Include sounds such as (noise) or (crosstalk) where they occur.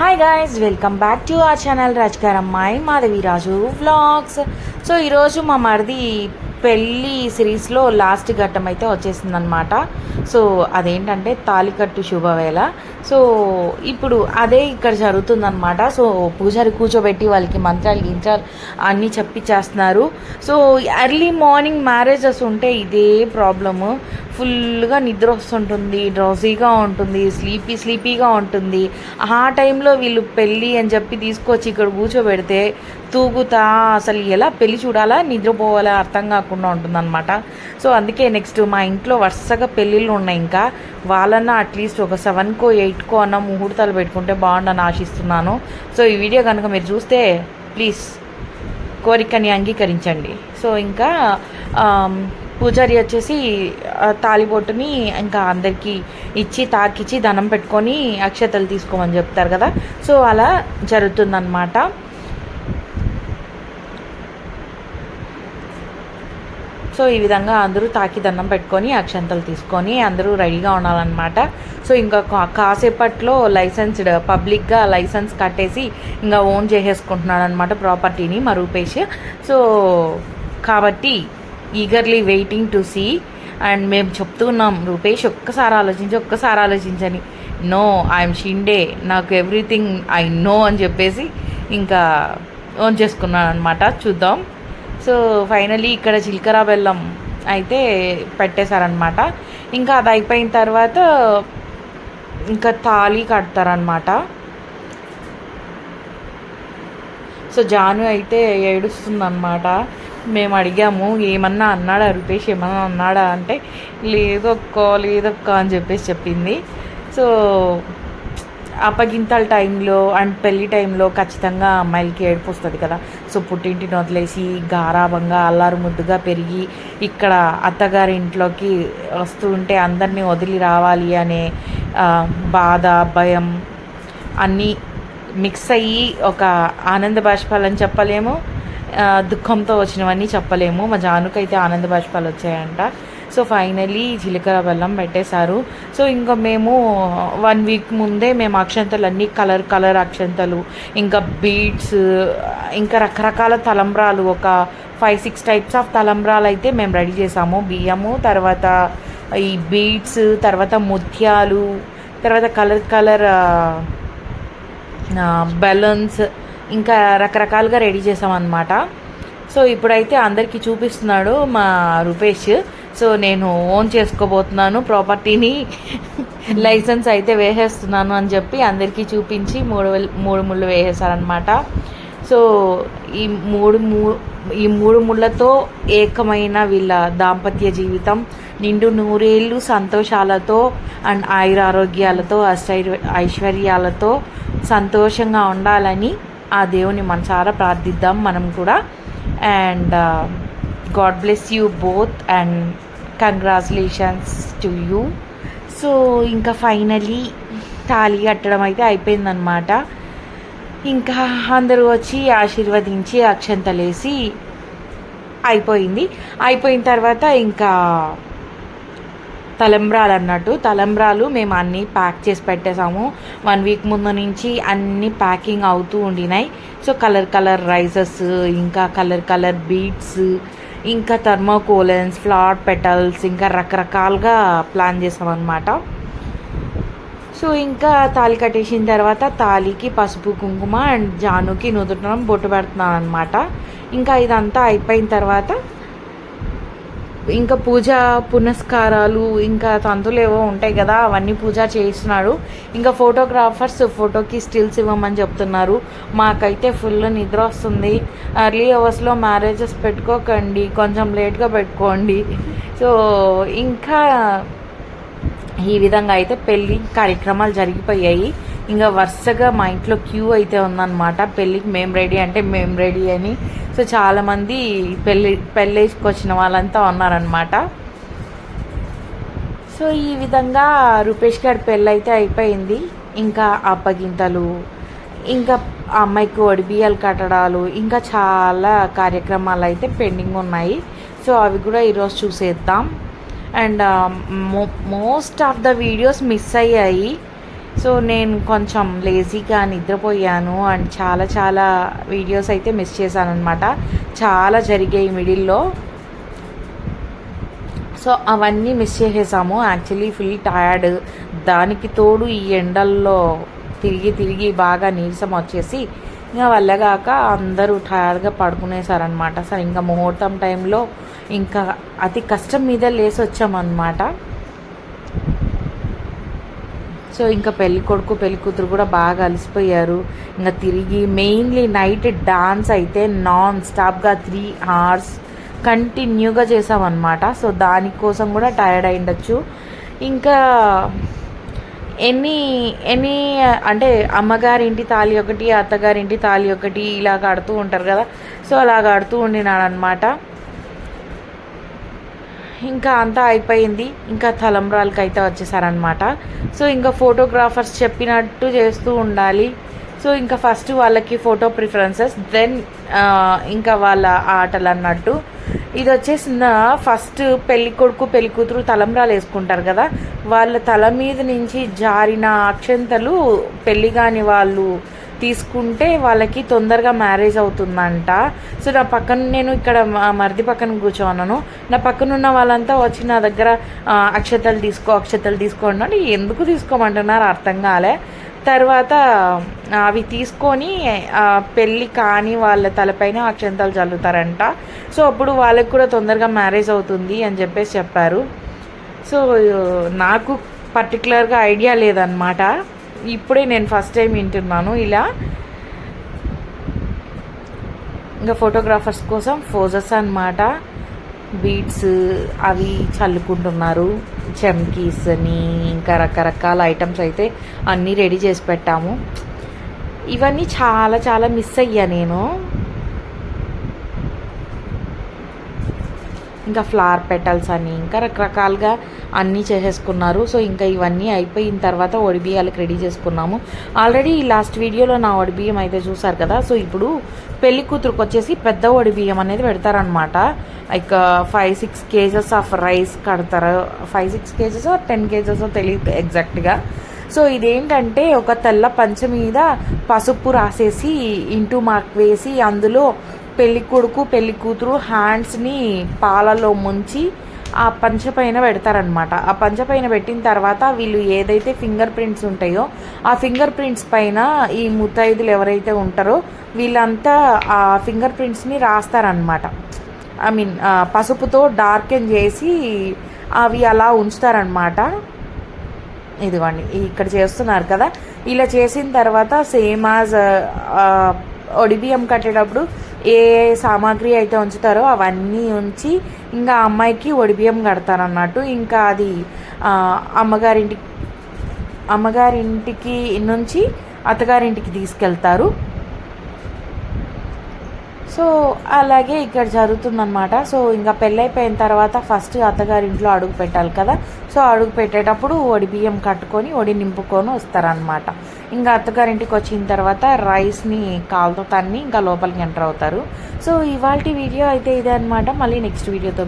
Hi guys welcome back to our channel రాజకార్ అమ్మాయి మాధవి రాజు vlogs so ఈరోజు మా మరిది పెళ్ళి సిరీస్లో లాస్ట్ ఘట్టం అయితే వచ్చేసిందనమాట సో అదేంటంటే తాలికట్టు శుభవేళ. సో ఇప్పుడు అదే ఇక్కడ జరుగుతుందనమాట సో పూజారి కూర్చోబెట్టి వాళ్ళకి మంత్రాలు గించాలు అన్నీ చెప్పి చేస్తున్నారు సో ఎర్లీ మార్నింగ్ మ్యారేజెస్ ఉంటే ఇదే ప్రాబ్లము ఫుల్గా నిద్ర వస్తుంటుంది డ్రౌజీగా ఉంటుంది స్లీపీ స్లీపీగా ఉంటుంది. ఆ టైంలో వీళ్ళు పెళ్ళి అని చెప్పి తీసుకొచ్చి ఇక్కడ కూర్చోబెడితే తూగుతా అసలు ఎలా పెళ్ళి చూడాలా నిద్రపోవాలా అర్థం కాకుండా ఉంటుందన్నమాట. సో అందుకే నెక్స్ట్ మా ఇంట్లో వరుసగా పెళ్ళిళ్ళు ఉన్నాయి ఇంకా. వాళ్ళన్నా అట్లీస్ట్ ఒక సెవెన్కో ఎయిట్కో అన్న ముహూర్తాలు పెట్టుకుంటే బాగుండని ఆశిస్తున్నాను. సో ఈ వీడియో కనుక మీరు చూస్తే ప్లీజ్ కోరికని అంగీకరించండి. సో ఇంకా పూజారి వచ్చేసి తాలిబొట్టుని ఇంకా అందరికీ ఇచ్చి తాకిచ్చి దండం పెట్టుకొని అక్షతలు తీసుకోమని చెప్తారు కదా. సో అలా జరుగుతుందన్నమాట. సో ఈ విధంగా అందరూ తాకి దండం పెట్టుకొని అక్షంతలు తీసుకొని అందరూ రెడీగా ఉండాలన్నమాట. సో ఇంకా కా- కాసేపట్లో లైసెన్స్డ్ పబ్లిక్గా లైసెన్స్ కట్టేసి ఇంకా ఓన్ చేసేసుకుంటున్నాడు అనమాట ప్రాపర్టీని మా సో కాబట్టి eagerly waiting to see and మేము చెప్తున్నాం రూపేష్ ఒక్కసారి ఆలోచించి ఒక్కసారి ఆలోచించని. నో ఐఎమ్ షిండే నాకు ఎవ్రీథింగ్ ఐ నో అని చెప్పేసి ఇంకా ఓన్ చేసుకున్నాను అనమాట చూద్దాం. సో ఫైనలీ ఇక్కడ చిలకర బెల్లం అయితే పెట్టేశారనమాట ఇంకా అది అయిపోయిన తర్వాత ఇంకా తాళి కడతారనమాట సో జాను అయితే ఏడుస్తుందన్నమాట. మేము అడిగాము ఏమన్నా అన్నాడా రూపేష్ ఏమన్నా అన్నాడా అంటే లేదొక్క లేదొక్క అని చెప్పేసి చెప్పింది. సో అప్పగింతల టైంలో అండ్ పెళ్ళి టైంలో ఖచ్చితంగా అమ్మాయిలకి ఏడుపు వస్తుంది కదా. సో పుట్టింటిని వదిలేసి గారాబంగా అల్లారు ముద్దుగా పెరిగి ఇక్కడ అత్తగారి ఇంట్లోకి వస్తూ ఉంటే అందరినీ వదిలి రావాలి అనే బాధ భయం అన్నీ మిక్స్ అయ్యి ఒక ఆనంద బాష్పాలని చెప్పలేము. దుఃఖంతో వచ్చినవన్నీ చెప్పలేము. మా జానుకైతే ఆనంద బాష్పాలు వచ్చాయంట. సో ఫైనలీ జీలకర్ర బెల్లం పెట్టేశారు. సో ఇంకా మేము వన్ వీక్ ముందే మేము అక్షంతలు అన్నీ కలర్ కలర్ అక్షంతలు ఇంకా బీడ్స్ ఇంకా రకరకాల తలంబ్రాలు ఒక ఫైవ్ సిక్స్ టైప్స్ ఆఫ్ తలంబ్రాలు అయితే మేము రెడీ చేసాము బియ్యము తర్వాత ఈ బీడ్స్ తర్వాత ముత్యాలు తర్వాత కలర్ కలర్ బెలూన్స్ ఇంకా రకరకాలుగా రెడీ చేసామన్నమాట. సో ఇప్పుడైతే అందరికీ చూపిస్తున్నాడు మా రూపేష్. సో నేను ఓన్ చేసుకోబోతున్నాను ప్రాపర్టీని. (laughs) లైసెన్స్ అయితే వేసేస్తున్నాను అని చెప్పి అందరికీ చూపించి మూడు మూడు ముళ్ళు వేసేసారనమాట సో ఈ మూడు మూ ఈ మూడు ముళ్ళతో ఏకమైన వీళ్ళ దాంపత్య జీవితం నిండు నూరేళ్ళు సంతోషాలతో అండ్ ఆయురారోగ్యాలతో ఐశ్వర్యాలతో సంతోషంగా ఉండాలని ఆ దేవుని మనసారా ప్రార్థిద్దాం మనం కూడా. And God bless you both and congratulations to you so ఇంకా ఫైనలీ తాళి కట్టడం అయితే అయిపోయిందనమాట ఇంకా అందరూ వచ్చి ఆశీర్వదించి అక్షంతలేసి అయిపోయింది. అయిపోయిన తర్వాత ఇంకా తలంబ్రాలు అన్నట్టు తలంబ్రాలు మేము అన్నీ ప్యాక్ చేసి పెట్టేసాము వన్ వీక్ ముందు నుంచి అన్నీ ప్యాకింగ్ అవుతూ ఉండినాయి. సో కలర్ కలర్ రైసెస్ ఇంకా కలర్ కలర్ బీట్స్ ఇంకా థర్మోకోలన్స్ ఫ్లాట్ పెటల్స్ ఇంకా రకరకాలుగా ప్లాన్ చేసామన్నమాట. సో ఇంకా తాళి కట్టేసిన తర్వాత తాళికి పసుపు కుంకుమ అండ్ జానుకి నుదుటం బొట్టు పెడుతున్నాను అనమాట ఇంకా ఇదంతా అయిపోయిన తర్వాత ఇంకా పూజ పునస్కారాలు ఇంకా తంతులు ఏవో ఉంటాయి కదా అవన్నీ పూజ చేయిస్తున్నాడు. ఇంకా ఫోటోగ్రాఫర్స్ ఫోటోకి స్టిల్స్ ఇవ్వమని చెప్తున్నారు. మాకైతే ఫుల్ నిద్ర వస్తుంది. ఎర్లీ అవర్స్లో మ్యారేజెస్ పెట్టుకోకండి. కొంచెం లేట్గా పెట్టుకోండి. సో ఇంకా ఈ విధంగా అయితే పెళ్ళి కార్యక్రమాలు జరిగిపోయాయి. ఇంకా వరుసగా మా ఇంట్లో క్యూ అయితే ఉందన్నమాట. పెళ్ళికి మేము రెడీ అంటే మేము రెడీ అని. సో చాలామంది పెళ్ళి పెళ్ళికి వచ్చిన వాళ్ళంతా ఉన్నారనమాట సో ఈ విధంగా రూపేష్ గారి పెళ్ళి అయితే అయిపోయింది. ఇంకా అప్పగింతలు ఇంకా అమ్మాయికి ఒడిబియ్యాలు కట్టడాలు ఇంకా చాలా కార్యక్రమాలు అయితే పెండింగ్ ఉన్నాయి. సో అవి కూడా ఈరోజు చూసేద్దాం. And most of the videos miss అయ్యాయి. సో నేను కొంచెం లేజీగా నిద్రపోయాను అండ్ చాలా చాలా వీడియోస్ అయితే మిస్ చేశాను అనమాట చాలా జరిగాయి మిడిల్లో సో అవన్నీ మిస్ చేసేసాము. యాక్చువల్లీ ఫుల్ టయర్డ్ దానికి తోడు ఈ ఎండల్లో తిరిగి తిరిగి బాగా నీరసం వచ్చేసి ఇంకా వల్లగాక అందరూ టయర్డ్గా పడుకునేసారనమాట సరే ఇంకా ముహూర్తం టైంలో ఇంకా అతి కష్టం మీద లేసి వచ్చామన్నమాట సో ఇంకా పెళ్ళి కొడుకు పెళ్ళి కూతురు కూడా బాగా అలసిపోయారు. ఇంకా తిరిగి మెయిన్లీ నైట్ డాన్స్ అయితే నాన్ స్టాప్గా త్రీ అవర్స్ కంటిన్యూగా చేసామన్నమాట. సో దానికోసం కూడా టైర్డ్ అయిండొచ్చు ఇంకా ఎన్ని ఎన్ని అంటే అమ్మగారింటి తాళి ఒకటి అత్తగారింటి తాళి ఒకటి ఇలా కడుతూ ఉంటారు కదా. సో అలా కడుతూ ఉండినాడనమాట ఇంకా అంతా అయిపోయింది. ఇంకా తలంబ్రాలకి అయితే వచ్చేసారనమాట సో ఇంకా ఫోటోగ్రాఫర్స్ చెప్పినట్టు చేస్తూ ఉండాలి. సో ఇంకా ఫస్ట్ వాళ్ళకి ఫోటో ప్రిఫరెన్సెస్ దెన్ ఇంకా వాళ్ళ ఆటలు అన్నట్టు ఇది వచ్చేసిన ఫస్ట్ పెళ్ళి కొడుకు పెళ్ళి కూతురు తలంబ్రాలు వేసుకుంటారు కదా వాళ్ళ తల మీద నుంచి జారిన అక్షంతలు పెళ్ళి కాని వాళ్ళు తీసుకుంటే వాళ్ళకి తొందరగా మ్యారేజ్ అవుతుందంట. సో నా పక్కన నేను ఇక్కడ మరిది పక్కన కూర్చోన్నాను. నా పక్కన ఉన్న వాళ్ళంతా వచ్చి నా దగ్గర అక్షతలు తీసుకో అక్షతలు తీసుకో అంటే ఎందుకు తీసుకోమంటున్నారు? అర్థం కాలే. తర్వాత అవి తీసుకొని పెళ్ళి కాని వాళ్ళ తలపైన అక్షంతాలు చల్లుతారంట. సో అప్పుడు వాళ్ళకి కూడా తొందరగా మ్యారేజ్ అవుతుంది అని చెప్పేసి చెప్పారు. సో నాకు పర్టికులర్గా ఐడియా లేదనమాట ఇప్పుడే నేను ఫస్ట్ టైం వింటున్నాను. ఇలా ఇంకా ఫోటోగ్రాఫర్స్ కోసం ఫోజెస్ అనమాట బీడ్స్ అవి చల్లుకుంటున్నారు. చెమ్కీస్ అని ఇంకా రకరకాల ఐటమ్స్ అయితే అన్నీ రెడీ చేసి పెట్టాము. ఇవన్నీ చాలా చాలా మిస్ అయ్యా నేను. ఇంకా ఫ్లవర్ పెటల్స్ అని ఇంకా రకరకాలుగా అన్నీ చేసేసుకున్నారు. సో ఇంకా ఇవన్నీ అయిపోయిన తర్వాత ఒడిబియ్యాలకు రెడీ చేసుకున్నాము. ఆల్రెడీ లాస్ట్ వీడియోలో నా ఒడిబియ్యం అయితే చూసారు కదా సో ఇప్పుడు పెళ్ళి కూతురుకు వచ్చేసి పెద్ద ఒడిబియ్యం అనేది పెడతారనమాట like five six kgs of rice కడతారు. Five six kgs ten kgs తెలియదు ఎగ్జాక్ట్గా సో ఇదేంటంటే ఒక తెల్ల పంచ మీద పసుపు రాసేసి ఇంటూ మార్క్ వేసి అందులో పెళ్ళి కొడుకు పెళ్ళి కూతురు హ్యాండ్స్ని పాలలో ముంచి ఆ పంచ పైన పెడతారనమాట ఆ పంచ పైన పెట్టిన తర్వాత వీళ్ళు ఏదైతే ఫింగర్ ప్రింట్స్ ఉంటాయో ఆ ఫింగర్ ప్రింట్స్ పైన ఈ ముత్తైదులు ఎవరైతే ఉంటారో వీళ్ళంతా ఆ ఫింగర్ ప్రింట్స్ని రాస్తారనమాట ఐ మీన్ పసుపుతో డార్కెన్ చేసి అవి అలా ఉంచుతారనమాట ఇదిగోండి ఇక్కడ చేస్తున్నారు కదా. ఇలా చేసిన తర్వాత సేమ్ యాజ్ ఒడిబియ్యం కట్టేటప్పుడు ఏ సామాగ్రి అయితే ఉంచుతారో అవన్నీ ఉంచి ఇంకా అమ్మాయికి ఒడిబియ్యం కడతారన్నట్టు. ఇంకా అది అమ్మగారింటి అమ్మగారింటికి నుంచి అత్తగారింటికి తీసుకెళ్తారు. సో అలాగే ఇక్కడ జరుగుతుందనమాట సో ఇంకా పెళ్ళైపోయిన తర్వాత ఫస్ట్ అత్తగారింట్లో అడుగు పెట్టాలి కదా. సో అడుగు పెట్టేటప్పుడు వడి బియ్యం కట్టుకొని వడి నింపుకొని వస్తారనమాట ఇంకా అత్తగారింటికి వచ్చిన తర్వాత రైస్ని కాలుతో తన్ని ఇంకా లోపలికి ఎంటర్ అవుతారు. సో ఇవాళ వీడియో అయితే ఇదే అనమాట మళ్ళీ నెక్స్ట్ వీడియోతో